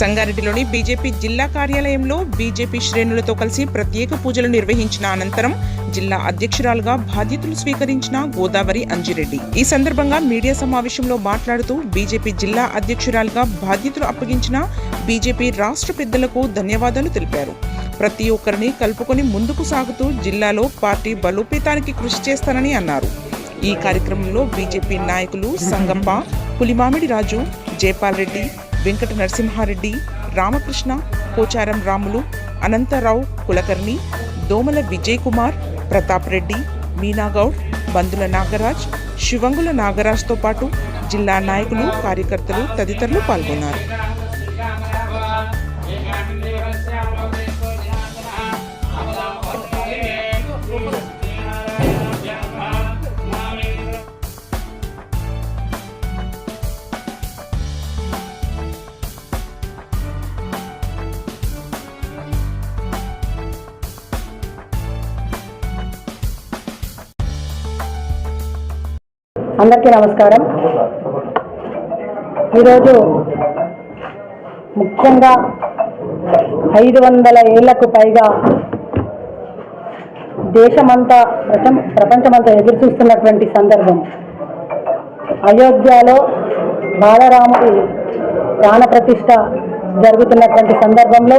సంగారెడ్డిలోని BJP జిల్లా కార్యాలయంలో BJP శ్రేణులతో కలిసి ప్రత్యేక పూజలు నిర్వహించిన అనంతరం జిల్లా అధ్యక్షురాలుగా బాధ్యతలు స్వీకరించిన గోదావరి అంజిరెడ్డి. ఈ సందర్భంగా మీడియా సమావేశంలో మాట్లాడుతూ బీజేపీ జిల్లా అధ్యక్షురాలుగా బాధ్యతలు అప్పగించిన బీజేపీ రాష్ట్ర పెద్దలకు ధన్యవాదాలు తెలిపారు. ప్రతి ఒక్కరిని కలుపుకొని ముందుకు సాగుతూ జిల్లాలో పార్టీ బలోపేతానికి కృషి చేస్తానని అన్నారు. ఈ కార్యక్రమంలో బీజేపీ నాయకులు సంగప్ప పులిమామిడి రాజు జయపాల్ రెడ్డి వెంకట నరసింహారెడ్డి రామకృష్ణ పోచారం రాములు అనంతరావు కులకర్ణి దోమల విజయ్ కుమార్ ప్రతాప్ రెడ్డి మీనాగౌడ్ బంధుల నాగరాజ్ శివంగుల నాగరాజ్తో పాటు జిల్లా నాయకులు కార్యకర్తలు తదితరులు పాల్గొన్నారు. అందరికీ నమస్కారం. ఈరోజు ముఖ్యంగా ఐదు వందల ఏళ్ళకు పైగా దేశమంతా ప్రపంచ ప్రపంచమంతా ఎదురు చూస్తున్నటువంటి సందర్భం. అయోధ్యలో బాలరాముడి ప్రాణ ప్రతిష్ట జరుగుతున్నటువంటి సందర్భంలో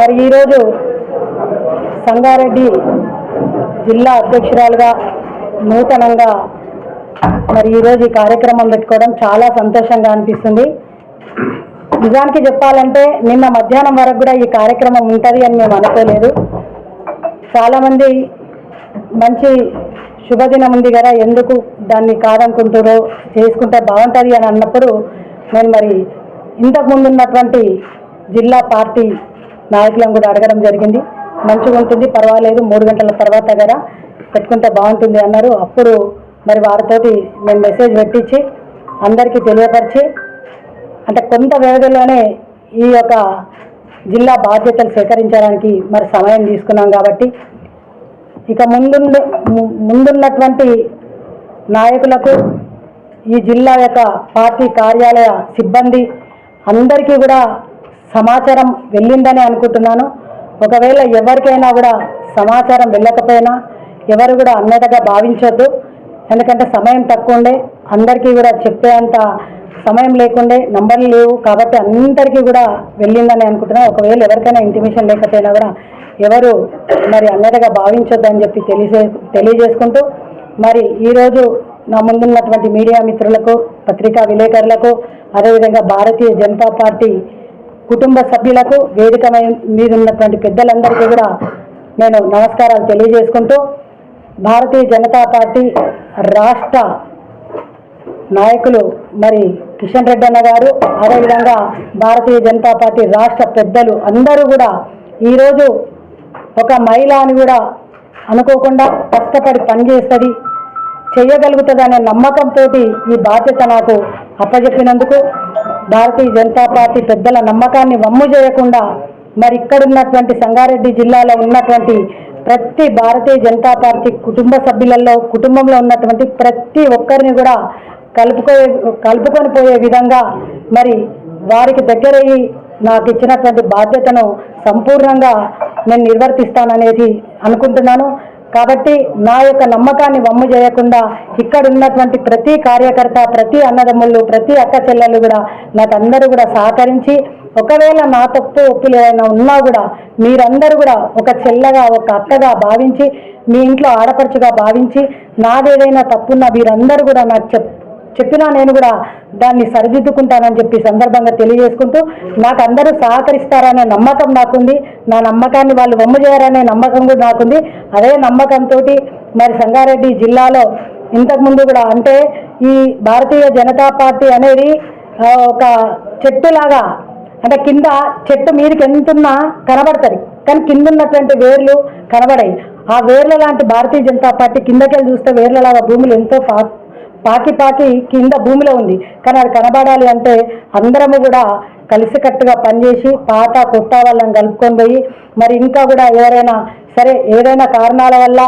మరి ఈరోజు సంగారెడ్డి జిల్లా అధ్యక్షురాలుగా నూతనంగా మరి ఈరోజు ఈ కార్యక్రమం పెట్టుకోవడం చాలా సంతోషంగా అనిపిస్తుంది. నిజానికి చెప్పాలంటే నిన్న మధ్యాహ్నం వరకు కూడా ఈ కార్యక్రమం ఉంటుంది అని మేము అనుకోలేదు. చాలామంది మంచి శుభదినం ఉంది కదా ఎందుకు దాన్ని కాదనుకుంటారో చేసుకుంటే బాగుంటుంది అని అన్నప్పుడు నేను మరి ఇంతకుముందు ఉన్నటువంటి జిల్లా పార్టీ నాయకులను కూడా అడగడం జరిగింది. మంచిగా ఉంటుంది పర్వాలేదు మూడు గంటల తర్వాత కదా పెట్టుకుంటే బాగుంటుంది అన్నారు. అప్పుడు మరి వారితోటి నేను మెసేజ్ పెట్టించి అందరికీ తెలియపరిచి అంటే కొంత వ్యవధిలోనే ఈ యొక్క జిల్లా బాధ్యతలు సేకరించడానికి మరి సమయం తీసుకున్నాం కాబట్టి ఇక ముందున్న ము- ముందున్నటువంటి నాయకులకు ఈ జిల్లా యొక్క పార్టీ కార్యాలయ సిబ్బంది అందరికీ కూడా సమాచారం వెళ్ళిందని అనుకుంటున్నాను. ఒకవేళ ఎవరికైనా కూడా సమాచారం వెళ్ళకపోయినా ఎవరు కూడా అన్నట్టుగా భావించొద్దు. ఎందుకంటే సమయం తక్కువ ఉండే అందరికీ కూడా చెప్పేంత సమయం లేకుండే నంబర్లు లేవు కాబట్టి అందరికీ కూడా వెళ్ళిందని అనుకుంటున్నా. ఒకవేళ ఎవరికైనా ఇంటిమేషన్ లేకపోయినా కూడా ఎవరు మరి అన్నట్టుగా భావించొద్దని చెప్పి తెలియజే తెలియజేసుకుంటూ మరి ఈరోజు నా ముందున్నటువంటి మీడియా మిత్రులకు పత్రికా విలేకరులకు అదేవిధంగా భారతీయ జనతా పార్టీ కుటుంబ సభ్యులకు వేదిక మీద ఉన్నటువంటి పెద్దలందరికీ కూడా నేను నమస్కారాలు తెలియజేసుకుంటూ భారతీయ జనతా పార్టీ రాష్ట్ర నాయకులు మరి కిషన్ రెడ్డి అన్న గారు అదేవిధంగా భారతీయ జనతా పార్టీ రాష్ట్ర పెద్దలు అందరూ కూడా ఈరోజు ఒక మహిళ అని కూడా అనుకోకుండా కష్టపడి పనిచేస్తుంది చేయగలుగుతుంది అనే నమ్మకంతో ఈ బాధ్యత నాకు అప్పజెప్పినందుకు భారతీయ జనతా పార్టీ పెద్దల నమ్మకాన్ని వమ్ము చేయకుండా మరి ఇక్కడున్నటువంటి సంగారెడ్డి జిల్లాలో ఉన్నటువంటి ప్రతి భారతీయ జనతా పార్టీ కుటుంబ సభ్యులలో కుటుంబంలో ఉన్నటువంటి ప్రతి ఒక్కరిని కూడా కలుపుకో కలుపుకొని పోయే విధంగా మరి వారికి దగ్గరయ్యి నాకు ఇచ్చినటువంటి బాధ్యతను సంపూర్ణంగా నేను నిర్వర్తిస్తాననేది అనుకుంటున్నాను. కాబట్టి నా యొక్క నమ్మకాన్ని వమ్ము చేయకుండా ఇక్కడ ఉన్నటువంటి ప్రతి కార్యకర్త ప్రతి అన్నదమ్ముళ్ళు ప్రతి అక్క చెల్లెళ్ళు కూడా నాకు అందరూ కూడా సహకరించి ఒకవేళ నా తప్పు ఒప్పులు ఏమైనా ఉన్నా కూడా మీరందరూ కూడా ఒక చెల్లగా ఒక అక్కగా భావించి మీ ఇంట్లో ఆడపడుచుగా భావించి నాదేదైనా తప్పున్నా మీరందరూ కూడా నాకు చెప్ చెప్పినా నేను కూడా దాన్ని సరిదిద్దుకుంటానని చెప్పి సందర్భంగా తెలియజేసుకుంటూ నాకు అందరూ సహకరిస్తారనే నమ్మకం నాకుంది. నా నమ్మకాన్ని వాళ్ళు వమ్ము చేయారనే నమ్మకం కూడా నాకుంది. అదే నమ్మకంతో మరి సంగారెడ్డి జిల్లాలో ఇంతకుముందు కూడా అంటే ఈ భారతీయ జనతా పార్టీ అనేది ఒక చెట్టులాగా అంటే కింద చెట్టు మీదకి ఎంతున్నా కనబడుతుంది. కానీ కింద ఉన్నటువంటి వేర్లు కనబడాయి. ఆ వేర్ల లాంటి భారతీయ జనతా పార్టీ కిందకెళ్ళి చూస్తే వేర్లలాగా భూములు ఎంతో పాకి పాకి కింద భూమిలో ఉంది. కానీ అది కనబడాలి అంటే అందరము కూడా కలిసికట్టుగా పనిచేసి పాత కొత్త వాళ్ళని కలుపుకొని పోయి మరి ఇంకా కూడా ఎవరైనా సరే ఏదైనా కారణాల వల్ల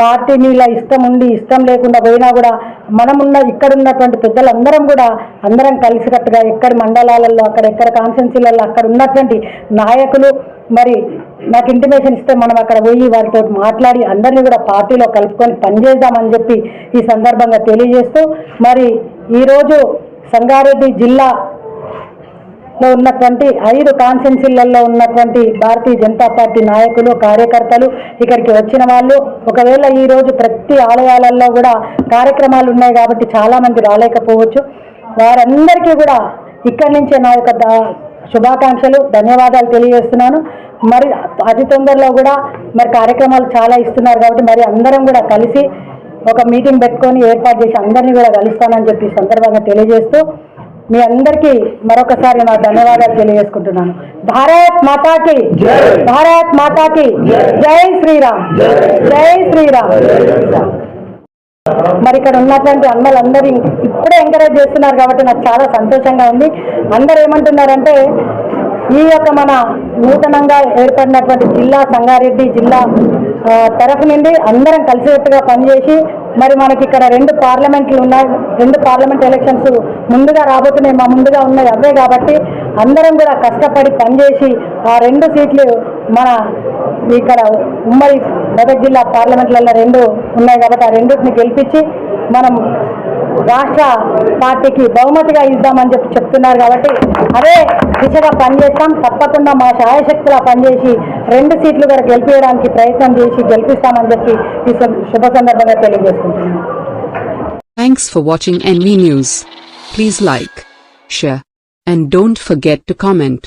పార్టీ మీద ఇష్టం ఉండి ఇష్టం లేకుండా పోయినా కూడా మనమున్న ఇక్కడ ఉన్నటువంటి పెద్దలందరం కూడా అందరం కలిసికట్టుగా ఎక్కడి మండలాలలో అక్కడ ఎక్కడ కాన్స్టెన్సీలలో అక్కడ ఉన్నటువంటి నాయకులు మరి నాకు ఇంటిమేషన్ ఇస్తే మనం అక్కడ పోయి వారితో మాట్లాడి అందరినీ కూడా పార్టీలో కలుపుకొని పనిచేద్దామని చెప్పి ఈ సందర్భంగా తెలియజేస్తూ మరి ఈరోజు సంగారెడ్డి జిల్లా లో ఉన్నటువంటి ఐదు కాన్స్టెన్సీలలో ఉన్నటువంటి భారతీయ జనతా పార్టీ నాయకులు కార్యకర్తలు ఇక్కడికి వచ్చిన వాళ్ళు. ఒకవేళ ఈ రోజు ప్రతి ఆలయాలలో కూడా కార్యక్రమాలు ఉన్నాయి కాబట్టి చాలా మంది రాలేకపోవచ్చు. వారందరికీ కూడా ఇక్కడి నుంచే నా యొక్క శుభాకాంక్షలు ధన్యవాదాలు తెలియజేస్తున్నాను. మరి అతి తొందరలో కూడా మరి కార్యక్రమాలు చాలా ఇస్తున్నారు కాబట్టి మరి అందరం కూడా కలిసి ఒక మీటింగ్ పెట్టుకొని ఏర్పాటు చేసి అందరినీ కూడా కలుస్తానని చెప్పి సందర్భంగా తెలియజేస్తూ మీ అందరికీ మరొకసారి నా ధన్యవాదాలు తెలియజేసుకుంటున్నాను. భారత్ మాతాకి భారత్ మాతాకి జై శ్రీరామ్. జై శ్రీరామ్. మరి ఇక్కడ ఉన్నటువంటి అన్నలందరూ ఇప్పుడే ఎంకరేజ్ చేస్తున్నారు కాబట్టి నాకు చాలా సంతోషంగా ఉంది. అందరూ ఏమంటున్నారంటే ఈ యొక్క మన నూతనంగా ఏర్పడినటువంటి జిల్లా సంగారెడ్డి జిల్లా తరఫు నుండి అందరం కలిసికట్టుగా పనిచేసి మరి మనకి ఇక్కడ రెండు పార్లమెంట్లు ఉన్నాయి. రెండు పార్లమెంట్ ఎలక్షన్స్ ముందుగా రాబోతున్నాయి మా ముందుగా ఉన్నాయి. అవే కాబట్టి అందరం కూడా కష్టపడి పనిచేసి ఆ రెండు సీట్లు మన ఇక్కడ ఉమ్మడి మెదక్ జిల్లా పార్లమెంట్లలో రెండు ఉన్నాయి కాబట్టి ఆ రెండింటిని గెలిపించి మనం రాష్ట్ర పార్టీకి బహుమతిగా ఇద్దామని చెప్పి చెప్తున్నారు కాబట్టి అదే దిశగా పనిచేస్తాం. తప్పకుండా మా శాయశక్తిలా పనిచేసి రెండు సీట్లు కూడా గెలిపించడానికి ప్రయత్నం చేసి గెలిపిస్తామని చెప్పి ఈ శుభ- సందర్భంగా తెలియజేసుకుంటున్నాం. Thanks for watching NV news please like share and don't forget to comment